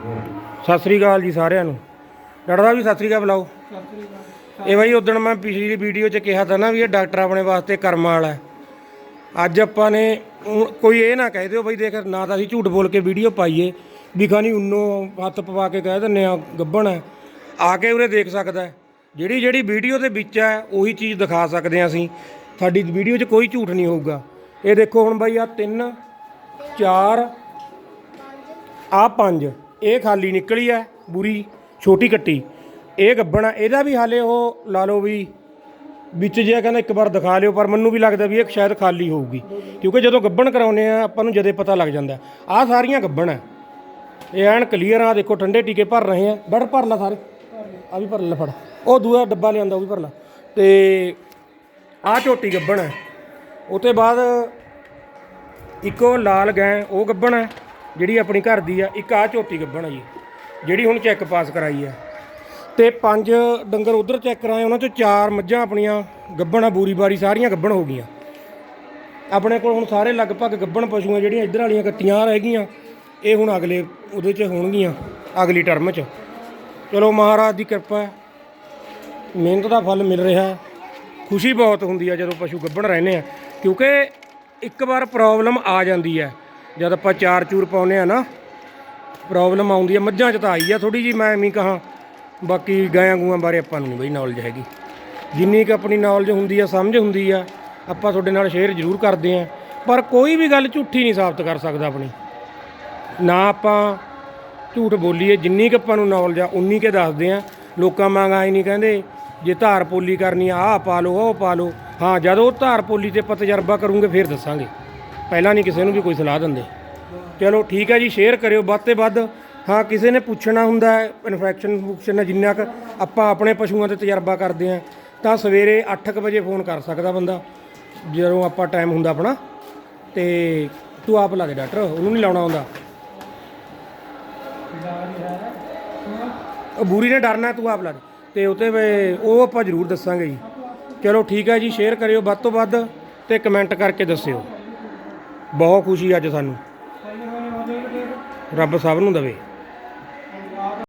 ਸਤਿ ਸ੍ਰੀ ਅਕਾਲ ਜੀ ਸਾਰਿਆਂ ਨੂੰ। ਡਾਕਟਰ ਸਾਹਿਬ ਜੀ, ਸਤਿ ਸ੍ਰੀ ਅਕਾਲ ਬੁਲਾਓ। ਇਹ ਬਾਈ ਉਦੋਂ ਮੈਂ ਪਿਛਲੀ ਵੀਡੀਓ 'ਚ ਕਿਹਾ ਤਾਂ ਨਾ ਵੀ ਇਹ ਡਾਕਟਰ ਆਪਣੇ ਵਾਸਤੇ ਕਰਮਾਂ ਵਾਲਾ ਹੈ। ਅੱਜ ਆਪਾਂ ਨੇ ਕੋਈ ਇਹ ਨਾ ਕਹਿ ਦਿਓ ਬਈ ਦੇਖ, ਨਾ ਤਾਂ ਅਸੀਂ ਝੂਠ ਬੋਲ ਕੇ ਵੀਡੀਓ ਪਾਈਏ, ਵੀ ਖਾਨੀ ਉਨੋਂ ਹੱਥ ਪਵਾ ਕੇ ਕਹਿ ਦਿੰਨੇ ਆ, ਗੱਬਣ ਹੈ। ਆ ਕੇ ਉਰੇ ਦੇਖ ਸਕਦਾ ਜਿਹੜੀ ਜਿਹੜੀ ਵੀਡੀਓ ਦੇ ਵਿੱਚ ਹੈ, ਉਹੀ ਚੀਜ਼ ਦਿਖਾ ਸਕਦੇ ਹਾਂ ਅਸੀਂ। ਸਾਡੀ ਵੀਡੀਓ 'ਚ ਕੋਈ ਝੂਠ ਨਹੀਂ ਹੋਊਗਾ। ਇਹ ਦੇਖੋ ਹੁਣ ਬਾਈ ਆ 3 4 ਆ 5 ਇਹ ਖਾਲੀ ਨਿਕਲੀ ਹੈ, ਬੁਰੀ, ਛੋਟੀ ਕੱਟੀ। ਇਹ ਗੱਬਣ ਹੈ ਇਹਦਾ ਵੀ ਹਾਲੇ ਉਹ ਲਾ ਲਓ ਵੀ ਵਿੱਚ ਜੇ ਕਹਿੰਦਾ ਇੱਕ ਵਾਰ ਦਿਖਾ ਲਿਓ, ਪਰ ਮੈਨੂੰ ਵੀ ਲੱਗਦਾ ਵੀ ਇਹ ਸ਼ਾਇਦ ਖਾਲੀ ਹੋਊਗੀ। ਕਿਉਂਕਿ ਜਦੋਂ ਗੱਬਣ ਕਰਾਉਨੇ ਆ, ਆਪਾਂ ਨੂੰ ਜਦੇ ਪਤਾ ਲੱਗ ਜਾਂਦਾ। ਆਹ ਸਾਰੀਆਂ ਗੱਬਣ ਹੈ ਇਹ ਐਨ ਕਲੀਅਰ ਆ ਦੇਖੋ, ਠੰਡੇ ਟੀਕੇ ਭਰ ਰਹੇ ਆ। ਬੜ ਭਰ ਲਾ ਸਾਰੇ। ਆ ਵੀ ਭਰ ਲੈ ਫੜ। ਉਹ ਦੂਆ ਡੱਬਾ ਲਿਆਂਦਾ, ਉਹ ਵੀ ਭਰ ਲਾ। ਤੇ ਆਹ ਝੋਟੀ ਗੱਬਣ ਹੈ ਉਹ ਤੋਂ ਬਾਅਦ ਇੱਕ ਉਹ ਲਾਲ ਗੈਂ, ਉਹ ਗੱਬਣ ਹੈ ਜਿਹੜੀ ਆਪਣੀ ਘਰ ਦੀ ਆ, ਇੱਕ ਆਹ ਝੋਟੀ ਗੱਬਣ ਹੈ ਜੀ, ਜਿਹੜੀ ਹੁਣ ਚੈੱਕ ਪਾਸ ਕਰਾਈ ਆ। ਤੇ ਪੰਜ ਡੰਗਰ ਉਧਰ ਚੈੱਕ ਕਰਾਏ, ਉਹਨਾਂ ਚੋਂ ਚਾਰ ਮੱਝਾਂ ਆਪਣੀਆਂ ਗੱਬਣ ਆ, ਬੂਰੀ ਬਾਰੀ ਸਾਰੀਆਂ ਗੱਭਣ ਹੋ ਗਈਆਂ। ਆਪਣੇ ਕੋਲ ਹੁਣ ਸਾਰੇ ਲਗਭਗ ਗੱਬਣ ਪਸ਼ੂ ਜਿਹੜੀਆਂ ਇੱਧਰ ਵਾਲੀਆਂ ਕੱਟੀਆਂ ਰਹਿ ਗਈਆਂ, ਇਹ ਹੁਣ ਅਗਲੇ ਉਹਦੇ 'ਚ ਹੋਣਗੀਆਂ, ਅਗਲੀ ਟਰਮ 'ਚ। ਚਲੋ ਮਹਾਰਾਜ ਦੀ ਕਿਰਪਾ ਹੈ, ਮਿਹਨਤ ਦਾ ਫਲ ਮਿਲ ਰਿਹਾ ਖੁਸ਼ੀ ਬਹੁਤ ਹੁੰਦੀ ਆ ਜਦੋਂ ਪਸ਼ੂ ਗੱਭਣ ਰਹਿੰਦੇ ਆ, ਕਿਉਂਕਿ ਇੱਕ ਵਾਰ ਪ੍ਰੋਬਲਮ ਆ ਜਾਂਦੀ ਹੈ। ਜਦ ਆਪਾਂ ਚਾਰ ਚੂਰ ਪਾਉਨੇ ਆ ਨਾ ਪ੍ਰੋਬਲਮ ਆਉਂਦੀ ਆ, ਮੱਝਾਂ 'ਚ ਤਾਂ ਆਈ ਆ ਥੋੜੀ ਜੀ ਮੈਂ ਐਵੇਂ ਕਹਾਂ, ਬਾਕੀ ਗਾਇਆਂ ਗੂਆਂ ਬਾਰੇ ਆਪਾਂ ਨੂੰ ਨਹੀਂ ਬਈ ਨੌਲੇਜ ਹੈਗੀ। ਜਿੰਨੀ ਕੁ ਆਪਣੀ ਨੌਲੇਜ ਹੁੰਦੀ ਆ, ਸਮਝ ਹੁੰਦੀ ਆ, ਆਪਾਂ ਤੁਹਾਡੇ ਨਾਲ ਸ਼ੇਅਰ ਜ਼ਰੂਰ ਕਰਦੇ ਆ, ਪਰ ਕੋਈ ਵੀ ਗੱਲ ਝੂਠੀ ਨਹੀਂ ਸਾਬਤ ਕਰ ਸਕਦਾ ਆਪਣੀ। ਨਾ ਆਪਾਂ ਝੂਠ ਬੋਲੀਏ, ਜਿੰਨੀ ਕੁ ਆਪਾਂ ਨੂੰ ਨੌਲੇਜ ਆ, ਉਨੀ ਕੇ ਦੱਸਦੇ ਆ। ਲੋਕਾਂ ਵਾਂਗ ਆਈ ਨਹੀਂ ਕਹਿੰਦੇ, ਜੇ ਧਾਰ ਪੋਲੀ ਕਰਨੀ ਆ, ਆਹ ਪਾ ਲਓ, ਉਹ ਪਾ ਲਓ। ਹਾਂ, ਜਦੋਂ ਉਹ ਧਾਰ ਪੋਲੀ ਤੇ ਆਪਾਂ ਤਜਰਬਾ ਕਰੂੰਗੇ, ਫਿਰ ਦੱਸਾਂਗੇ। ਪਹਿਲਾਂ ਨਹੀਂ ਕਿਸੇ ਨੂੰ ਵੀ ਕੋਈ ਸਲਾਹ ਦਿੰਦੇ। ਚਲੋ ਠੀਕ ਹੈ ਜੀ ਸ਼ੇਅਰ ਕਰਿਓ। ਵੱਧ ਤੇ ਵੱਧ, ਹਾਂ, ਕਿਸੇ ਨੇ ਪੁੱਛਣਾ ਹੁੰਦਾ ਹੈ ਇਨਫੈਕਸ਼ਨ ਫੁਕਸ਼ਨ ਜਿੰਨਾ ਕੁ ਆਪਾਂ ਆਪਣੇ ਪਸ਼ੂਆਂ ਤੇ ਤਜਰਬਾ ਕਰਦੇ ਆ ਤਾਂ ਸਵੇਰੇ 8:00 ਵਜੇ ਫੋਨ ਕਰ ਸਕਦਾ ਬੰਦਾ, ਜਦੋਂ ਆਪਾਂ ਟਾਈਮ ਹੁੰਦਾ ਆਪਣਾ। ਤੇ ਤੂੰ ਆਪ ਲਾ ਦੇ ਡਾਕਟਰ, ਉਹਨੂੰ ਨਹੀਂ ਲਾਉਣਾ ਹੁੰਦਾ ਉਹ ਬੂਰੀ ਨੇ ਡਰਨਾ, ਤੂੰ ਆਪ ਲਾ ਦੇ। ਤੇ ਉਤੇ ਉਹ ਆਪਾਂ ਜ਼ਰੂਰ ਦੱਸਾਂਗੇ ਜੀ। ਚਲੋ ਠੀਕ ਹੈ ਜੀ ਸ਼ੇਅਰ ਕਰਿਓ। ਵੱਧ ਤੋਂ ਵੱਧ ਤੇ ਕਮੈਂਟ ਕਰਕੇ ਦੱਸਿਓ। ਬਹੁਤ ਖੁਸ਼ੀ ਅੱਜ ਸਾਨੂੰ। ਰੱਬ ਸਭ ਨੂੰ ਦਵੇ।